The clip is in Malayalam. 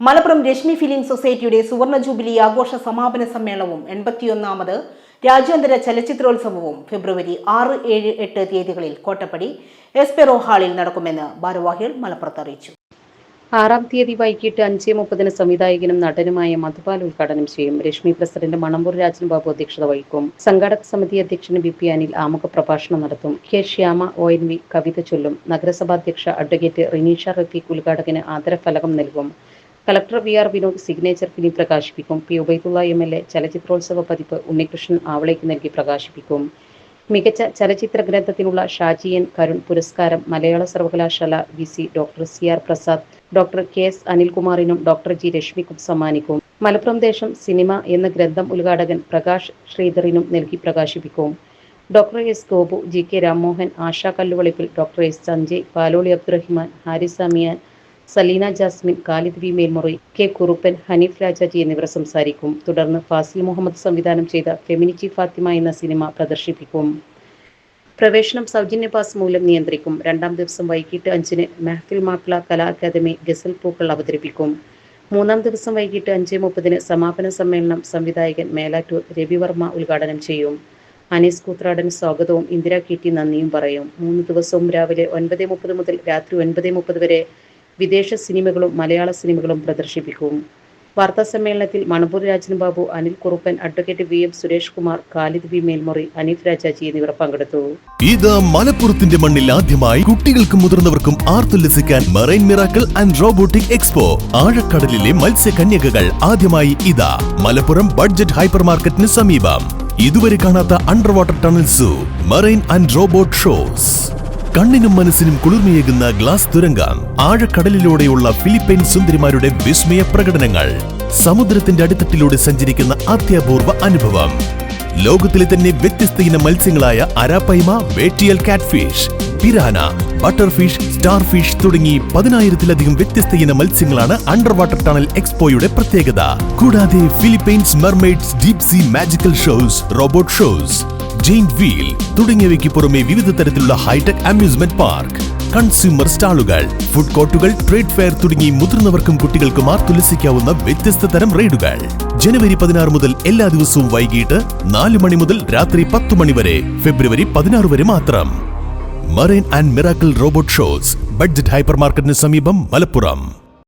മലപ്പുറം രശ്മി ഫിലിം സൊസൈറ്റിയുടെ സുവർണ ജൂബിലി ആഘോഷ സമാപന സമ്മേളനവും എൺപത്തിയൊന്നാമത് രാജ്യാന്തര ചലച്ചിത്രോത്സവവും ഫെബ്രുവരി ആറ് ഏഴ് എട്ട് തീയതികളിൽ കോട്ടപ്പടി എസ്പെറോ ഹാളിൽ നടക്കുമെന്ന് ഭാരവാഹികൾ മലപ്പുറത്ത് അറിയിച്ചു. ആറാം തീയതി വൈകിട്ട് അഞ്ച് മുപ്പതിന് സംവിധായകനും നടനുമായ മധുപാൽ ഉദ്ഘാടനം ചെയ്യും. രശ്മി പ്രസിഡന്റ് മണമ്പൂർ രാജൻ ബാബു അധ്യക്ഷത വഹിക്കും. സംഘാടക സമിതി അധ്യക്ഷൻ ബി പി അനിൽ ആമുഖ പ്രഭാഷണം നടത്തും. K Shyama O N V കവിത ചൊല്ലും. നഗരസഭാ അധ്യക്ഷ അഡ്വക്കേറ്റ് റിനീഷ റഫീഖ് ഉദ്ഘാടകന് ആദരഫലകം നൽകും. Collector V R Vinod signature film പ്രകാശിപ്പിക്കും. P Ubaidulla M L A ചലച്ചിത്രോത്സവ പതിപ്പ് ഉണ്ണികൃഷ്ണൻ ആവളേക്ക് നൽകി പ്രകാശിപ്പിക്കും. മികച്ച ചലച്ചിത്ര ഗ്രന്ഥത്തിനുള്ള ഷാജി എൻ കരുൺ പുരസ്കാരം മലയാള സർവകലാശാല V C doctor C R Prasad doctor K S അനിൽകുമാറിനും doctor G രശ്മിക്കും സമ്മാനിക്കും. മലപ്പുറം ദേശം സിനിമ എന്ന ഗ്രന്ഥം ഉദ്ഘാടകൻ പ്രകാശ് ശ്രീധറിനും നൽകി പ്രകാശിപ്പിക്കും. Doctor S Gopu G K Rammohan Asha Kalluvalippil doctor S Sanjay Paloli Abdurahiman Haris Amiyan Saleena Jasmine Khalid V Melmuri K Kuruppan Hanif Rajaji എന്നിവർ സംസാരിക്കും. തുടർന്ന് ഫാസിൽ മുഹമ്മദ് സംവിധാനം ചെയ്ത ഫെമിനിറ്റി ഫാത്തിമ എന്ന സിനിമ പ്രദർശിപ്പിക്കും. പ്രവേശനം സൗജന്യ പാസ് മൂലം നിയന്ത്രിക്കും. രണ്ടാം ദിവസം വൈകിട്ട് അഞ്ചിന് മെഹഫിൽ മാപ്പിള കലാ അക്കാദമി ഗസൽ പൂക്കൾ അവതരിപ്പിക്കും. മൂന്നാം ദിവസം വൈകിട്ട് അഞ്ച് മുപ്പതിന് സമാപന സമ്മേളനം സംവിധായകൻ മേലാറ്റൂർ രവിവർമ്മ ഉദ്ഘാടനം ചെയ്യും. അനീസ് കൂത്രാടൻ സ്വാഗതവും ഇന്ദിരാ കീറ്റി നന്ദിയും പറയും. മൂന്ന് ദിവസവും രാവിലെ ഒൻപത് മുപ്പത് മുതൽ രാത്രി ഒൻപത് മുപ്പത് വരെ വിദേശ സിനിമകളും മലയാള സിനിമകളും പ്രദർശിപ്പിക്കും. വാർത്താ സമ്മേളനത്തിൽ Manapur Rajan Babu Anil Kuruppan advocate V M Suresh Kumar Khalid B Melmuri Aneef Rajaji എന്നിവർ പങ്കെടുത്തു. ഇത് മലപ്പുറത്തിന്റെ മണ്ണിൽ ആദ്യമായി കുട്ടികൾക്കും മുതിർന്നവർക്കും ആർത്തുല്ലസിക്കാൻ marine miracle and robotic expo ആഴക്കടലിലെ മത്സ്യകന്യകകൾ ആദ്യമായി ഇതാ. മലപ്പുറം ബഡ്ജറ്റ് ഹൈപ്പർ മാർക്കറ്റിന് സമീപം. ഇതുവരെ കാണാത്ത under water tunnel marine and robot shows കണ്ണിനും മനസ്സിനും കുളിർമയേകുന്ന ഗ്ലാസ് തുരങ്കം ആഴക്കടലിലൂടെയുള്ള ഫിലിപ്പൈൻ സുന്ദരിമാരുടെ വിസ്മയ പ്രകടനങ്ങൾ സമുദ്രത്തിന്റെ അടിത്തട്ടിലൂടെ സഞ്ചരിക്കുന്ന അത്യപൂർവ അനുഭവം. ലോകത്തിലെ തന്നെ വ്യത്യസ്ത ഇനം മത്സ്യങ്ങളായ അരാപ്പൈമ വേട്ടിയൽ കാറ്റ്ഫിഷ് പിരാന ബട്ടർഫിഷ് സ്റ്റാർഫിഷ് തുടങ്ങി പതിനായിരത്തിലധികം വ്യത്യസ്ത ഇനം മത്സ്യങ്ങളാണ് അണ്ടർ വാട്ടർ ടണൽ എക്സ്പോയുടെ പ്രത്യേകത. കൂടാതെ Philippines mermaids deep sea magical shows robot shows giant wheel തുടങ്ങിയവയ്ക്ക് പുറമെ വിവിധ തരത്തിലുള്ള ഹൈടെക് അമ്യൂസ്മെന്റ് പാർക്ക് കൺസ്യൂമർ സ്റ്റാളുകൾ ഫുഡ് കോർട്ടുകൾ ട്രേഡ് ഫെയർ തുടങ്ങി മുതിർന്നവർക്കും കുട്ടികൾക്കും ആർത്തുലസിക്കാവുന്ന വ്യത്യസ്ത തരം റൈഡുകൾ. ജനുവരി പതിനാറ് മുതൽ എല്ലാ ദിവസവും വൈകിട്ട് നാല് മണി മുതൽ രാത്രി പത്ത് മണി വരെ ഫെബ്രുവരി പതിനാറ് വരെ മാത്രം. Marine and miracle robot shows budget hyper മാർക്കറ്റിന് സമീപം മലപ്പുറം.